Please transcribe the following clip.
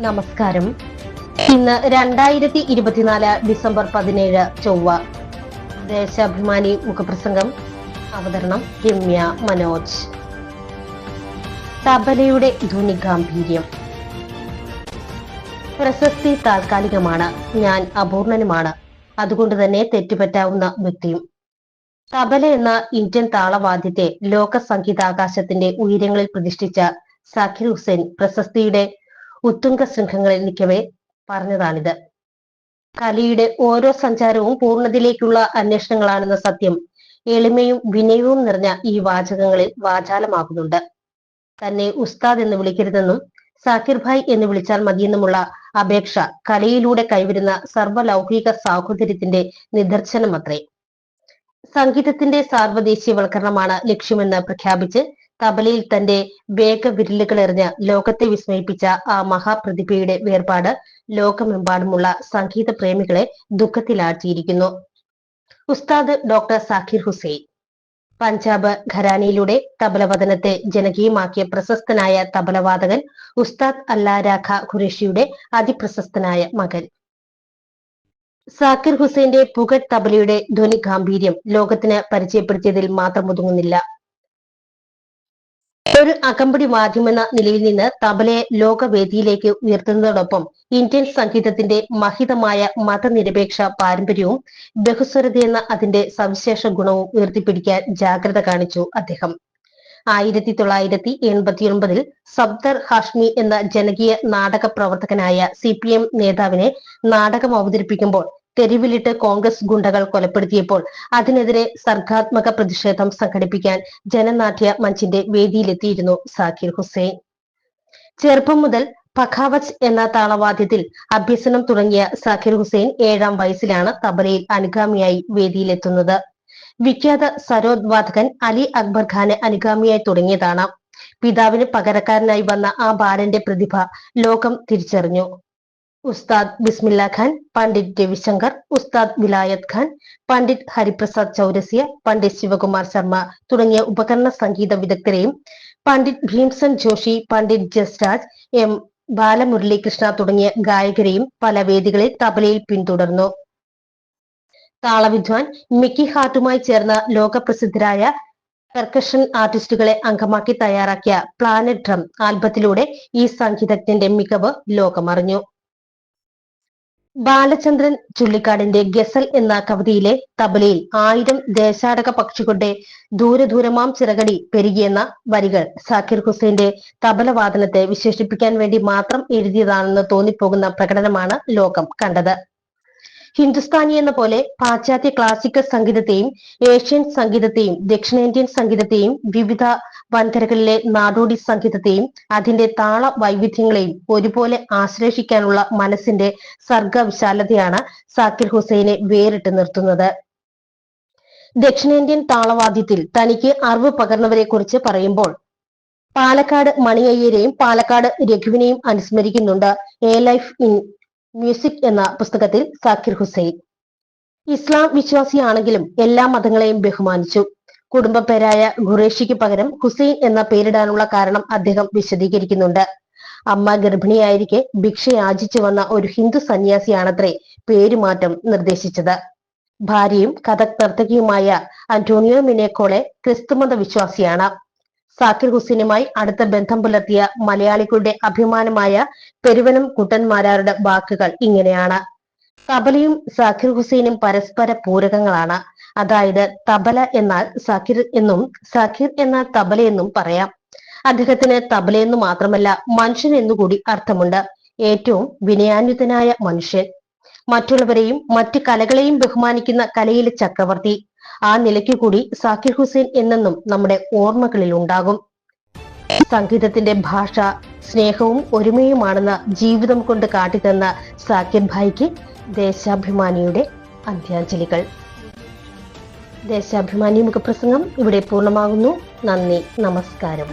നമസ്കാരം. ഇന്ന് രണ്ടായിരത്തി ഇരുപത്തിനാല് ഡിസംബർ പതിനേഴ് ചൊവ്വ. ദേശാഭിമാനി മുഖപ്രസംഗം. അവതരണം രമ്യ മനോജ്. തബലയുടെ ധ്വനി ഗാംഭീര്യം. പ്രശസ്തി താൽക്കാലികമാണ്. ഞാൻ അപൂർണനുമാണ്. അതുകൊണ്ട് തന്നെ തെറ്റുപറ്റാവുന്ന വ്യക്തിയും. തബല എന്ന ഇന്ത്യൻ താളവാദ്യത്തെ ലോക സംഗീതാകാശത്തിന്റെ ഉയരങ്ങളിൽ പ്രതിഷ്ഠിച്ച സാഖിർ ഹുസൈൻ പ്രശസ്തിയുടെ ഉത്തുംഗ ശൃംഖങ്ങളിൽ നിൽക്കവേ പറഞ്ഞതാണിത്. കലിയുടെ ഓരോ സഞ്ചാരവും പൂർണതയിലേക്കുള്ള അന്വേഷണങ്ങളാണെന്ന സത്യം എളിമയും വിനയവും നിറഞ്ഞ ഈ വാചകങ്ങളിൽ വാചാലമാകുന്നുണ്ട്. തന്നെ ഉസ്താദ് എന്ന് വിളിക്കരുതെന്നും സാക്കിർ ഭായ് എന്ന് വിളിച്ചാൽ മതിയെന്നുമുള്ള അപേക്ഷ കലയിലൂടെ കൈവരുന്ന സർവലൗകിക സാഹോദര്യത്തിന്റെ നിദർശനമത്രേ. സംഗീതത്തിന്റെ സാർവദേശീയവൽക്കരണമാണ് ലക്ഷ്യമെന്ന് പ്രഖ്യാപിച്ച് തബലയിൽ തന്റെ വേഗ വിരലുകൾ എറിഞ്ഞ് ലോകത്തെ വിസ്മയിപ്പിച്ച ആ മഹാപ്രതിഭയുടെ വേർപാട് ലോകമെമ്പാടുമുള്ള സംഗീത പ്രേമികളെ ദുഃഖത്തിലാഴ്ത്തിയിരിക്കുന്നു. ഉസ്താദ് ഡോക്ടർ സാഖിർ ഹുസൈൻ. പഞ്ചാബ് ഘരാനയിലൂടെ തബലവദനത്തെ ജനകീയമാക്കിയ പ്രശസ്തനായ തബലവാദകൻ ഉസ്താദ് അല്ലാരാഖ ഖുറേഷിയുടെ അതിപ്രശസ്തനായ മകൻ. സാക്കിർ ഹുസൈന്റെ പുകഴ് തബലയുടെ ധ്വനി ഗാംഭീര്യം ലോകത്തിന് പരിചയപ്പെടുത്തിയതിൽ മാത്രം ഒതുങ്ങുന്നില്ല. ഒരു അകമ്പടി മാധ്യമെന്ന നിലയിൽ നിന്ന് തബലയെ ലോകവേദിയിലേക്ക് ഉയർത്തുന്നതോടൊപ്പം ഇന്ത്യൻ സംഗീതത്തിന്റെ മഹിതമായ മതനിരപേക്ഷ പാരമ്പര്യവും ബഹുസ്വരതയെന്ന അതിന്റെ സവിശേഷ ഗുണവും ഉയർത്തിപ്പിടിക്കാൻ ജാഗ്രത കാണിച്ചു അദ്ദേഹം. ആയിരത്തി തൊള്ളായിരത്തി എൺപത്തി ഒൻപതിൽ സബ്ദർ ഹാഷ്മി എന്ന ജനകീയ നാടക പ്രവർത്തകനായ സി പി എം നേതാവിനെ നാടകം അവതരിപ്പിക്കുമ്പോൾ തെരുവിലിട്ട് കോൺഗ്രസ് ഗുണ്ടകൾ കൊലപ്പെടുത്തിയപ്പോൾ അതിനെതിരെ സർഗാത്മക പ്രതിഷേധം സംഘടിപ്പിക്കാൻ ജനനാട്യ മഞ്ചിന്റെ വേദിയിലെത്തിയിരുന്നു സാക്കിർ ഹുസൈൻ. ചെറുപ്പം മുതൽ പഖാവച്ച് എന്ന താളവാദ്യത്തിൽ അഭ്യസനം തുടങ്ങിയ സാക്കിർ ഹുസൈൻ ഏഴാം വയസ്സിലാണ് തബലയിൽ അനുഗാമിയായി വേദിയിലെത്തുന്നത്. വിഖ്യാത സരോദ് വാദകൻ അലി അക്ബർ ഖാനെ അനുഗാമിയായി തുടങ്ങിയതാണ്. പിതാവിന് പകരക്കാരനായി വന്ന ആ ബാലന്റെ പ്രതിഭ ലോകം തിരിച്ചറിഞ്ഞു. ഉസ്താദ് ബിസ്മില്ല ഖാൻ പണ്ഡിറ്റ് രവിശങ്കർ ഉസ്താദ് വിലായത് ഖാൻ പണ്ഡിറ്റ് ഹരിപ്രസാദ് ചൗരസ്യ പണ്ഡിറ്റ് ശിവകുമാർ ശർമ്മ തുടങ്ങിയ ഉപകരണ സംഗീത വിദഗ്ധരെയും പണ്ഡിറ്റ് ഭീംസൻ ജോഷി പണ്ഡിറ്റ് ജസ്രാജ് എം ബാലമുരളീകൃഷ്ണ തുടങ്ങിയ ഗായകരെയും പല വേദികളിൽ തബലയിൽ പിന്തുടർന്നു. താളവിദ്വാൻ മിക്കി ഹാർട്ടുമായി ചേർന്ന ലോകപ്രസിദ്ധരായ പെർക്കഷൻ ആർട്ടിസ്റ്റുകളെ അംഗമാക്കി തയ്യാറാക്കിയ പ്ലാനറ്റ് ഡ്രം ആൽബത്തിലൂടെ ഈ സംഗീതജ്ഞന്റെ മികവ് ലോകമറിഞ്ഞു. ബാലചന്ദ്രൻ ചുള്ളിക്കാടിന്റെ ഗസൽ എന്ന കവിതയിലെ തബലയിൽ ആയിരം ദേശാടക പക്ഷികളുടെ ദൂരദൂരമാം ചിറകടി പെരുകിയെന്ന വരികൾ സാക്കിർ ഹുസൈന്റെ തബലവാദനത്തെ വിശേഷിപ്പിക്കാൻ വേണ്ടി മാത്രം എഴുതിയതാണെന്ന് തോന്നിപ്പോകുന്ന പ്രകടനമാണ് ലോകം കണ്ടത്. ഹിന്ദുസ്ഥാനി എന്ന പോലെ പാശ്ചാത്യ ക്ലാസിക്കൽ സംഗീതത്തെയും ഏഷ്യൻ സംഗീതത്തെയും ദക്ഷിണേന്ത്യൻ സംഗീതത്തെയും വിവിധ വൻകരകളിലെ നാടോടി സംഗീതത്തെയും അതിന്റെ താള വൈവിധ്യങ്ങളെയും ഒരുപോലെ ആശ്ലേഷിക്കാനുള്ള മനസ്സിന്റെ സർഗവിശാലതയാണ് സാക്കിർ ഹുസൈനെ വേറിട്ട് നിർത്തുന്നത്. ദക്ഷിണേന്ത്യൻ താളവാദ്യത്തിൽ തനിക്ക് അറിവ് പകർന്നവരെ കുറിച്ച് പറയുമ്പോൾ പാലക്കാട് മണിയയ്യരെയും പാലക്കാട് രഘുവിനെയും അനുസ്മരിക്കുന്നുണ്ട്. എ ലൈഫ് ഇൻ മ്യൂസിക് എന്ന പുസ്തകത്തിൽ സാക്കിർ ഹുസൈൻ. ഇസ്ലാം വിശ്വാസിയാണെങ്കിലും എല്ലാ മതങ്ങളെയും ബഹുമാനിച്ചു. കുടുംബ പേരായ ഖുറേഷിക്ക് പകരം ഹുസൈൻ എന്ന പേരിടാനുള്ള കാരണം അദ്ദേഹം വിശദീകരിക്കുന്നുണ്ട്. അമ്മ ഗർഭിണിയായിരിക്കെ ഭിക്ഷ യാചിച്ചു വന്ന ഒരു ഹിന്ദു സന്യാസിയാണത്രേ പേരുമാറ്റം നിർദ്ദേശിച്ചത്. ഭാര്യയും കഥക് നർത്തകിയുമായ അന്റോണിയോ മിനേക്കോളെ ക്രിസ്തുമത വിശ്വാസിയാണ്. സാക്കിർ ഹുസൈനുമായി അടുത്ത ബന്ധം പുലർത്തിയ മലയാളികളുടെ അഭിമാനമായ പെരുവനം കുട്ടന്മാരാരുടെ വാക്കുകൾ ഇങ്ങനെയാണ്. തബലയും സാക്കിർ ഹുസൈനും പരസ്പര പൂരകങ്ങളാണ്. അതായത് തബല എന്നാൽ സാക്കിർ എന്നും സാക്കിർ എന്നാൽ തബല എന്നും പറയാം. അദ്ദേഹത്തിന് തബല എന്ന് മാത്രമല്ല മനുഷ്യൻ എന്നുകൂടി അർത്ഥമുണ്ട്. ഏറ്റവും വിനയാന്വിതനായ മനുഷ്യൻ. മറ്റുള്ളവരെയും മറ്റു കലകളെയും ബഹുമാനിക്കുന്ന കലയിലെ ചക്രവർത്തി. ആ നിലയ്ക്ക് കൂടി സാക്കിർ ഹുസൈൻ എന്നെന്നും നമ്മുടെ ഓർമ്മകളിൽ ഉണ്ടാകും. സംഗീതത്തിന്റെ ഭാഷ സ്നേഹവും ഒരുമയുമാണെന്ന് ജീവിതം കൊണ്ട് കാട്ടിത്തന്ന സാക്കിർ ഭായിക്ക് ദേശാഭിമാനിയുടെ അന്ത്യാഞ്ജലികൾ. ദേശാഭിമാനി മുഖപ്രസംഗം ഇവിടെ പൂർണമാകുന്നു. നന്ദി നമസ്കാരം.